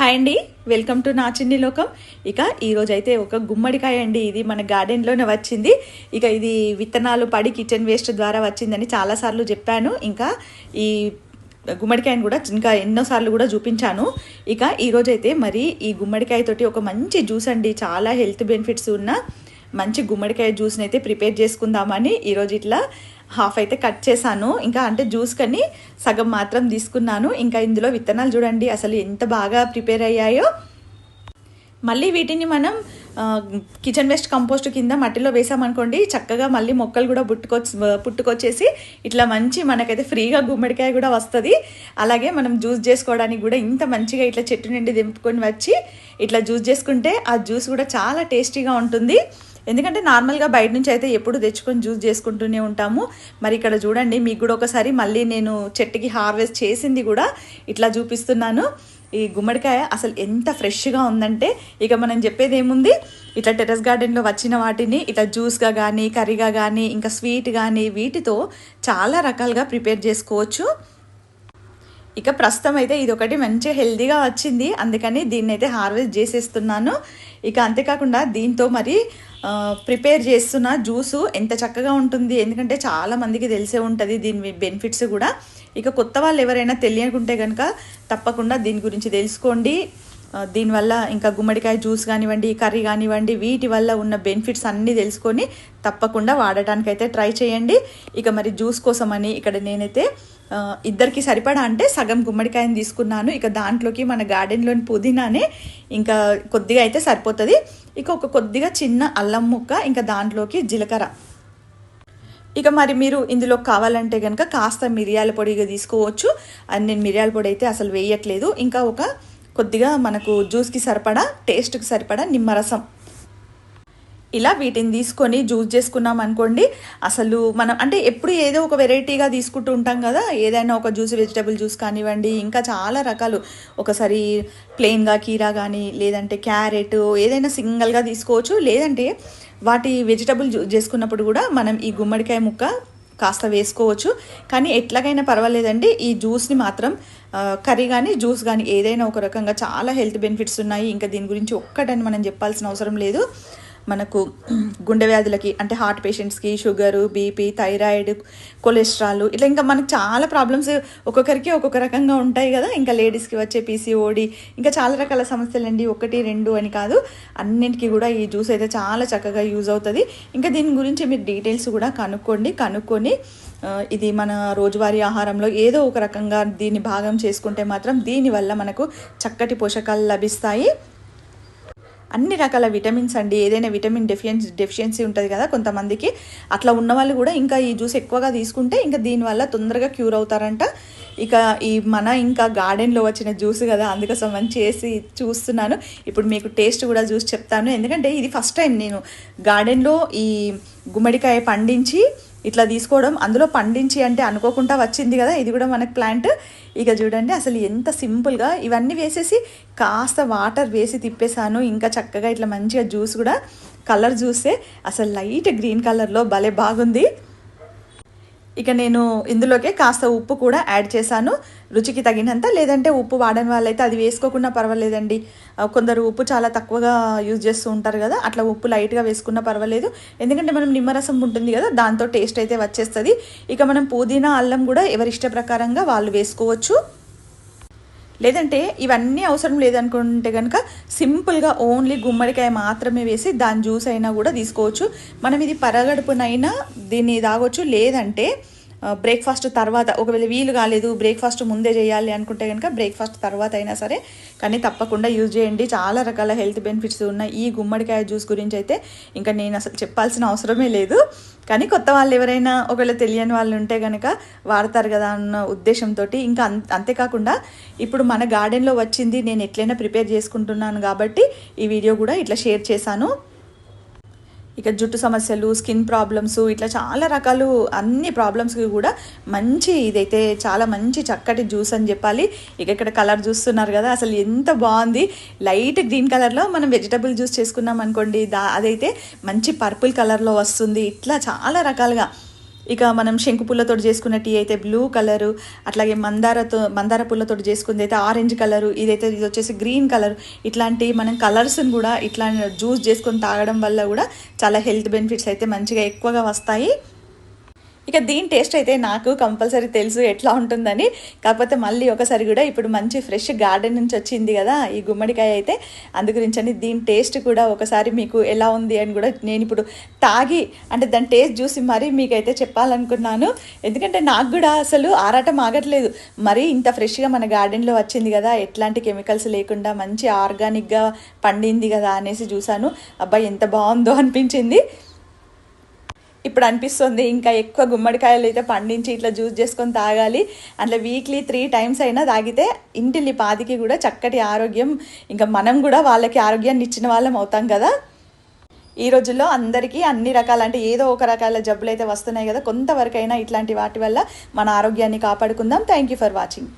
Hi అండి welcome to నా చిన్ని లోకం. ఇక ఈరోజు అయితే ఒక గుమ్మడికాయ అండి ఇది మన గార్డెన్లోనే వచ్చింది. ఇక ఇది విత్తనాలు పడి కిచెన్ వేస్ట్ ద్వారా వచ్చిందని చాలాసార్లు చెప్పాను. ఇంకా ఈ గుమ్మడికాయని కూడా ఇంకా ఎన్నోసార్లు కూడా చూపించాను. ఇక ఈరోజైతే మరి ఈ గుమ్మడికాయతోటి ఒక మంచి జ్యూస్ అండి చాలా హెల్త్ బెనిఫిట్స్ ఉన్న మంచి గుమ్మడికాయ జ్యూస్ని అయితే ప్రిపేర్ చేసుకుందామని ఈరోజు ఇట్లా హాఫ్ అయితే కట్ చేశాను. ఇంకా అంటే జ్యూస్ కని సగం మాత్రం తీసుకున్నాను. ఇంకా ఇందులో విత్తనాలు చూడండి అసలు ఎంత బాగా ప్రిపేర్ అయ్యాయో. మళ్ళీ వీటిని మనం కిచెన్ వేస్ట్ కంపోస్ట్ కింద మట్టిలో వేసామనుకోండి చక్కగా మళ్ళీ మొక్కలు కూడా పుట్టుకొచ్చి పుట్టుకొచ్చేసి ఇట్లా మంచి మనకైతే ఫ్రీగా గుమ్మడికాయ కూడా వస్తుంది. అలాగే మనం జ్యూస్ చేసుకోవడానికి కూడా ఇంత మంచిగా ఇట్లా చెట్టు నుండి దింపుకొని వచ్చి ఇట్లా జ్యూస్ చేసుకుంటే ఆ జ్యూస్ కూడా చాలా టేస్టీగా ఉంటుంది. ఎందుకంటే నార్మల్గా బయట నుంచి అయితే ఎప్పుడు తెచ్చుకొని జ్యూస్ చేసుకుంటూనే ఉంటాము. మరి ఇక్కడ చూడండి మీకు కూడా ఒకసారి మళ్ళీ నేను చెట్టుకి హార్వెస్ట్ చేసింది కూడా ఇట్లా చూపిస్తున్నాను. ఈ గుమ్మడికాయ అసలు ఎంత ఫ్రెష్గా ఉందంటే ఇక మనం చెప్పేది ఏముంది? ఇట్లా టెర్రస్ గార్డెన్లో వచ్చిన వాటిని ఇట్లా జ్యూస్గా కానీ కర్రీగా కానీ ఇంకా స్వీట్ కానీ వీటితో చాలా రకాలుగా ప్రిపేర్ చేసుకోవచ్చు. ఇక ప్రస్తుతం అయితే ఇది ఒకటి మంచి హెల్దీగా వచ్చింది. అందుకని దీన్ని అయితే హార్వెస్ట్ చేసేస్తున్నాను. ఇక అంతేకాకుండా దీంతో మరి ప్రిపేర్ చేస్తున్న జ్యూసు ఎంత చక్కగా ఉంటుంది. ఎందుకంటే చాలామందికి తెలిసే ఉంటుంది దీని బెనిఫిట్స్ కూడా. ఇక కొత్త వాళ్ళు ఎవరైనా తెలియకుంటే కనుక తప్పకుండా దీని గురించి తెలుసుకోండి. దీనివల్ల ఇంకా గుమ్మడికాయ జ్యూస్ కానివ్వండి కర్రీ కానివ్వండి వీటి వల్ల ఉన్న బెనిఫిట్స్ అన్నీ తెలుసుకొని తప్పకుండా వాడటానికైతే ట్రై చేయండి. ఇక మరి జ్యూస్ కోసమని ఇక్కడ నేనైతే ఇద్దరికి సరిపడా అంటే సగం గుమ్మడికాయని తీసుకున్నాను. ఇక దాంట్లోకి మన గార్డెన్లోని పుదీనానే ఇంకా కొద్దిగా అయితే సరిపోతుంది. ఇక ఒక కొద్దిగా చిన్న అల్లం ముక్క ఇంకా దాంట్లోకి జీలకర్ర. ఇక మరి మీరు ఇందులో కావాలంటే కనుక కాస్త మిరియాల పొడిగా తీసుకోవచ్చు. అండ్ నేను మిరియాల పొడి అయితే అసలు వేయట్లేదు. ఇంకా ఒక కొద్దిగా మనకు జ్యూస్కి సరిపడా టేస్ట్కి సరిపడా నిమ్మరసం ఇలా వీటిని తీసుకొని జ్యూస్ చేసుకున్నాం అనుకోండి అసలు మనం అంటే ఎప్పుడు ఏదో ఒక వెరైటీగా తీసుకుంటూ ఉంటాం కదా ఏదైనా ఒక జ్యూస్ వెజిటబుల్ జ్యూస్ కానివ్వండి ఇంకా చాలా రకాలు. ఒకసారి ప్లెయిన్గా కీరా కానీ లేదంటే క్యారెట్ ఏదైనా సింగిల్గా తీసుకోవచ్చు. లేదంటే వాటి వెజిటబుల్ జ్యూస్ చేసుకున్నప్పుడు కూడా మనం ఈ గుమ్మడికాయ ముక్క కాస్త వేసుకోవచ్చు. కానీ ఎట్లాగైనా పర్వాలేదండి ఈ జ్యూస్ని మాత్రం కర్రీ కానీ జ్యూస్ కానీ ఏదైనా ఒక రకంగా చాలా హెల్త్ బెనిఫిట్స్ ఉన్నాయి. ఇంకా దీని గురించి ఒక్కటని మనం చెప్పాల్సిన అవసరం లేదు. మనకు గుండె వ్యాధులకి అంటే హార్ట్ పేషెంట్స్కి షుగరు బీపీ థైరాయిడ్ కొలెస్ట్రాల్ ఇట్లా ఇంకా మనకు చాలా ప్రాబ్లమ్స్ ఒక్కొక్కరికి ఒక్కొక్క రకంగా ఉంటాయి కదా. ఇంకా లేడీస్కి వచ్చే పీసీఓడి ఇంకా చాలా రకాల సమస్యలండి. ఒకటి రెండు అని కాదు. అన్నింటికి కూడా ఈ జ్యూస్ అయితే చాలా చక్కగా యూజ్ అవుతుంది. ఇంకా దీని గురించి మీరు డీటెయిల్స్ కూడా కనుక్కోండి కనుక్కొని ఇది మన రోజువారీ ఆహారంలో ఏదో ఒక రకంగా దీన్ని భాగం చేసుకుంటే మాత్రం దీనివల్ల మనకు చక్కటి పోషకాలు లభిస్తాయి. అన్ని రకాల విటమిన్స్ అండి ఏదైనా విటమిన్ డెఫియన్స్ డెఫిషియన్సీ ఉంటుంది కదా కొంతమందికి. అట్లా ఉన్న వాళ్ళు కూడా ఇంకా ఈ జ్యూస్ ఎక్కువగా తీసుకుంటే ఇంకా దీనివల్ల తొందరగా క్యూర్ అవుతారంట. ఇక ఈ మన ఇంకా గార్డెన్లో వచ్చిన జ్యూస్ కదా అందుకోసం అని చేసి చూస్తున్నాను. ఇప్పుడు మీకు టేస్ట్ కూడా జ్యూస్ చెప్తాను. ఎందుకంటే ఇది ఫస్ట్ టైం నేను గార్డెన్లో ఈ గుమ్మడికాయ పండించి ఇట్లా తీసుకోవడం. అందులో పండించి అంటే అనుకోకుండా వచ్చింది కదా ఇది కూడా మనకు ప్లాంట్ ఇక చూడండి అసలు ఎంత సింపుల్గా ఇవన్నీ వేసేసి కాస్త వాటర్ వేసి తిప్పేశాను. ఇంకా చక్కగా ఇట్లా మంచిగా జ్యూస్ కూడా కలర్ చూస్తే అసలు లైట్ గ్రీన్ కలర్లో భలే బాగుంది. ఇక నేను ఇందులోకే కాస్త ఉప్పు కూడా యాడ్ చేశాను. రుచికి తగినంత లేదంటే ఉప్పు వాడని వాళ్ళైతే అది వేసుకోకుండా పర్వాలేదండి. కొందరు ఉప్పు చాలా తక్కువగా యూజ్ చేస్తూ ఉంటారు కదా అట్లా ఉప్పు లైట్గా వేసుకున్నా పర్వాలేదు. ఎందుకంటే మనం నిమ్మరసం ఉంటుంది కదా దాంతో టేస్ట్ అయితే వచ్చేస్తుంది. ఇక మనం పుదీనా అల్లం కూడా ఎవరి ఇష్ట ప్రకారంగా వాళ్ళు వేసుకోవచ్చు. లేదంటే ఇవన్నీ అవసరం లేదనుకుంటే కనుక సింపుల్గా ఓన్లీ గుమ్మడికాయ మాత్రమే వేసి దాని జ్యూస్ అయినా కూడా తీసుకోవచ్చు. మనం ఇది పరగడుపునైనా దీన్ని తాగొచ్చు. లేదంటే బ్రేక్ఫాస్ట్ తర్వాత ఒకవేళ వీలు కాలేదు బ్రేక్ఫాస్ట్ ముందే చేయాలి అనుకుంటే కనుక బ్రేక్ఫాస్ట్ తర్వాత అయినా సరే కానీ తప్పకుండా యూజ్ చేయండి. చాలా రకాల హెల్త్ బెనిఫిట్స్ ఉన్న ఈ గుమ్మడికాయ జ్యూస్ గురించి అయితే ఇంకా నేను అసలు చెప్పాల్సిన అవసరమే లేదు. కానీ కొత్త వాళ్ళు ఎవరైనా ఒకవేళ తెలియని వాళ్ళు ఉంటే కనుక వాడతారు కదా అన్న ఉద్దేశంతో ఇంకా అంత అంతేకాకుండా ఇప్పుడు మన గార్డెన్లో వచ్చింది నేను ఎట్లయినా ప్రిపేర్ చేసుకుంటున్నాను కాబట్టి ఈ వీడియో కూడా ఇట్లా షేర్ చేశాను. ఇక జుట్టు సమస్యలు స్కిన్ ప్రాబ్లమ్స్ ఇట్లా చాలా రకాలు అన్ని ప్రాబ్లమ్స్కి కూడా మంచి ఇదైతే చాలా మంచి చక్కటి జ్యూస్ అని చెప్పాలి. ఇక ఇక్కడ కలర్ చూస్తున్నారు కదా అసలు ఎంత బాగుంది. లైట్ గ్రీన్ కలర్లో మనం వెజిటబుల్ జ్యూస్ చేసుకున్నాం అనుకోండి దా అదైతే మంచి పర్పుల్ కలర్లో వస్తుంది. ఇట్లా చాలా రకాలుగా. ఇక మనం శంకు పూలతో చేసుకున్న టీ అయితే బ్లూ కలరు అట్లాగే మందారతో మందార పూలతో చేసుకుంది అయితే ఆరెంజ్ కలరు ఇదైతే ఇది వచ్చేసి గ్రీన్ కలర్ ఇట్లాంటి మనం కలర్స్ని కూడా ఇట్లా జ్యూస్ చేసుకొని తాగడం వల్ల కూడా చాలా హెల్త్ బెనిఫిట్స్ అయితే మంచిగా ఎక్కువగా వస్తాయి. ఇక దీని టేస్ట్ అయితే నాకు కంపల్సరీ తెలుసు ఎట్లా ఉంటుందని. కాకపోతే మళ్ళీ ఒకసారి కూడా ఇప్పుడు మంచి ఫ్రెష్ గార్డెన్ నుంచి వచ్చింది కదా ఈ గుమ్మడికాయ అయితే. అందు గురించి అని దీని టేస్ట్ కూడా ఒకసారి మీకు ఎలా ఉంది అని కూడా నేను ఇప్పుడు తాగి అంటే దాని టేస్ట్ చూసి మరీ మీకైతే చెప్పాలనుకున్నాను. ఎందుకంటే నాకు కూడా అసలు ఆరాటం ఆగట్లేదు. మరీ ఇంత ఫ్రెష్గా మన గార్డెన్లో వచ్చింది కదా ఎట్లాంటి కెమికల్స్ లేకుండా మంచి ఆర్గానిక్గా పండింది కదా అనేసి చూశాను. అబ్బాయి ఎంత బాగుందో అనిపించింది. ఇప్పుడు అనిపిస్తుంది ఇంకా ఎక్కువ గుమ్మడికాయలు అయితే పండించి ఇట్లా జ్యూస్ చేసుకొని తాగాలి. అట్లా వీక్లీ త్రీ టైమ్స్ అయినా తాగితే ఇంటిల్లి పాదికి కూడా చక్కటి ఆరోగ్యం ఇంకా మనం కూడా వాళ్ళకి ఆరోగ్యాన్ని ఇచ్చిన వాళ్ళం అవుతాం కదా. ఈ రోజుల్లో అందరికీ అన్ని రకాల అంటే ఏదో ఒక రకాల జబ్బులు అయితే వస్తున్నాయి కదా. కొంతవరకైనా ఇట్లాంటి వాటి వల్ల మన ఆరోగ్యాన్ని కాపాడుకుందాం. Thank you for watching